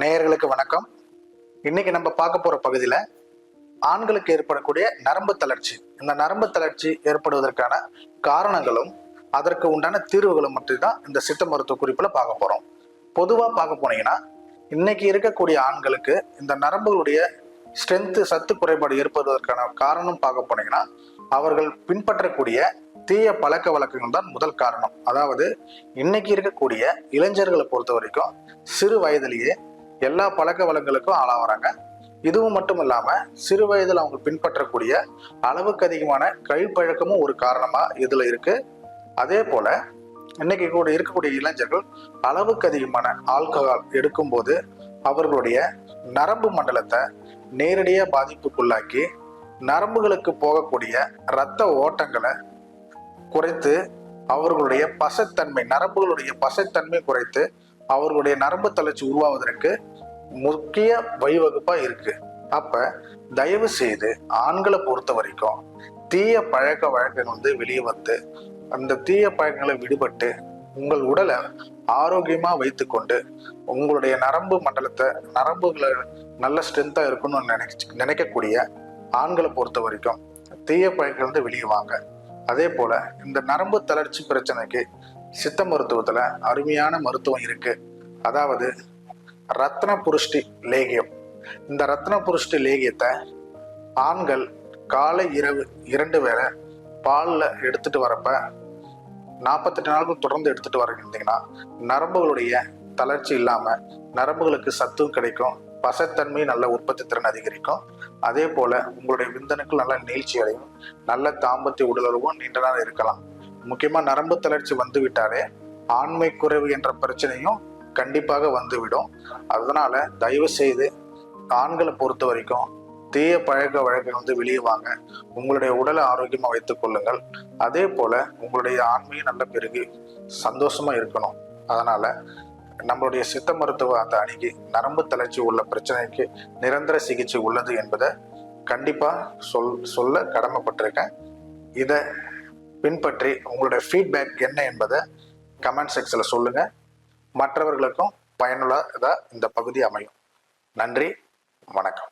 நேயர்களுக்கு வணக்கம். இன்னைக்கு நம்ம பார்க்க போற பகுதியில் ஆண்களுக்கு ஏற்படக்கூடிய நரம்பு தளர்ச்சி. இந்த நரம்பு தளர்ச்சி ஏற்படுவதற்கான காரணங்களும் அதற்கு உண்டான தீர்வுகளும் மட்டும் தான் இந்த சித்த மருத்துவ குறிப்பில் பார்க்க போறோம். பொதுவாக பார்க்க போனீங்கன்னா இன்னைக்கு இருக்கக்கூடிய ஆண்களுக்கு இந்த நரம்புகளுடைய ஸ்ட்ரென்த்து சத்து குறைபாடு ஏற்படுவதற்கான காரணம் பார்க்க போனீங்கன்னா அவர்கள் பின்பற்றக்கூடிய தீய பழக்க வழக்கங்கள் தான் முதல் காரணம். அதாவது இன்னைக்கு இருக்கக்கூடிய இளைஞர்களை பொறுத்த வரைக்கும் சிறு வயதிலேயே எல்லா பழக்க வளங்களுக்கும் ஆளாகிறாங்க இதுவும் மட்டும் இல்லாம சிறு வயதில் அவங்க பின்பற்றக்கூடிய அளவுக்கு அதிகமான கழிப்பழக்கமும் ஒரு காரணமா இதுல இருக்கு. அதே போல இன்னைக்கு கூட இருக்கக்கூடிய இளைஞர்கள் அளவுக்கு அதிகமான ஆல்கஹால் எடுக்கும்போது அவர்களுடைய நரம்பு மண்டலத்தை நேரடியாக பாதிப்புக்குள்ளாக்கி நரம்புகளுக்கு போகக்கூடிய இரத்த ஓட்டங்களை குறைத்து அவர்களுடைய பசத்தன்மை நரம்புகளுடைய பசைத்தன்மை குறைத்து அவர்களுடைய நரம்பு தளர்ச்சி உருவாவதற்கு முக்கிய வழிவகுப்பா இருக்கு. அப்ப தயவு செய்து ஆண்களை பொறுத்த வரைக்கும் தீய பழக்க வழக்கங்கள் வந்து வெளியே வந்து அந்த தீய பழக்கங்களை விடுபட்டு உங்கள் உடலை ஆரோக்கியமா வைத்துக்கொண்டு உங்களுடைய நரம்பு மண்டலத்தை நரம்புகளை நல்ல ஸ்ட்ரென்த்தா இருக்கணும்னு நினைச்சு நினைக்கக்கூடிய ஆண்களை பொறுத்த வரைக்கும் தீய பழக்கங்கள் வந்து வெளியே வாங்க. அதே போல இந்த நரம்பு தளர்ச்சி பிரச்சனைக்கு சித்த மருத்துவத்தில் அருமையான மருத்துவம் இருக்குது அதாவது ரத்ன புருஷ்டி லேகியம். இந்த ரத்ன புருஷ்டி லேகியத்தை ஆண்கள் காலை இரவு இரண்டு வேளை பாலில் எடுத்துகிட்டு வரப்ப நாற்பத்தெட்டு நாளுக்கு தொடர்ந்து எடுத்துகிட்டு வரீங்கன்னா நரம்புகளுடைய தளர்ச்சி இல்லாமல் நரம்புகளுக்கு சத்தும் கிடைக்கும் பசத்தன்மை நல்ல உற்பத்தி திறன் அதிகரிக்கும். அதே போல் உங்களுடைய விந்தணுக்கள் நல்ல நீழ்ச்சி அடையும் நல்ல தாம்பத்திய உடலுறவும் நீண்ட நாள் இருக்கலாம். முக்கியமாக நரம்பு தளர்ச்சி வந்து விட்டாலே ஆண்மை குறைவு என்ற பிரச்சனையும் கண்டிப்பாக வந்துவிடும். அதனால தயவு செய்து ஆண்களை பொறுத்த வரைக்கும் தீய பழக்க வழக்கம் வந்து வெளியே வாங்க. உங்களுடைய உடலை ஆரோக்கியமாக வைத்துக் கொள்ளுங்கள். அதே போல உங்களுடைய ஆண்மையும் நல்ல பெருகி சந்தோஷமா இருக்கணும். அதனால நம்மளுடைய சித்த மருத்துவ அந்த அணுகி நரம்பு தளர்ச்சி உள்ள பிரச்சனைக்கு நிரந்தர சிகிச்சை உள்ளது என்பதை கண்டிப்பாக சொல் சொல்ல கடமைப்பட்டிருக்கேன். இதை பின்பற்றி உங்களுடைய ஃபீட்பேக் என்ன என்பதை கமெண்ட் செக்ஷனில் சொல்லுங்கள் மற்றவர்களுக்கும் பயனுள்ளதாக இந்த பகுதி அமையும். நன்றி வணக்கம்.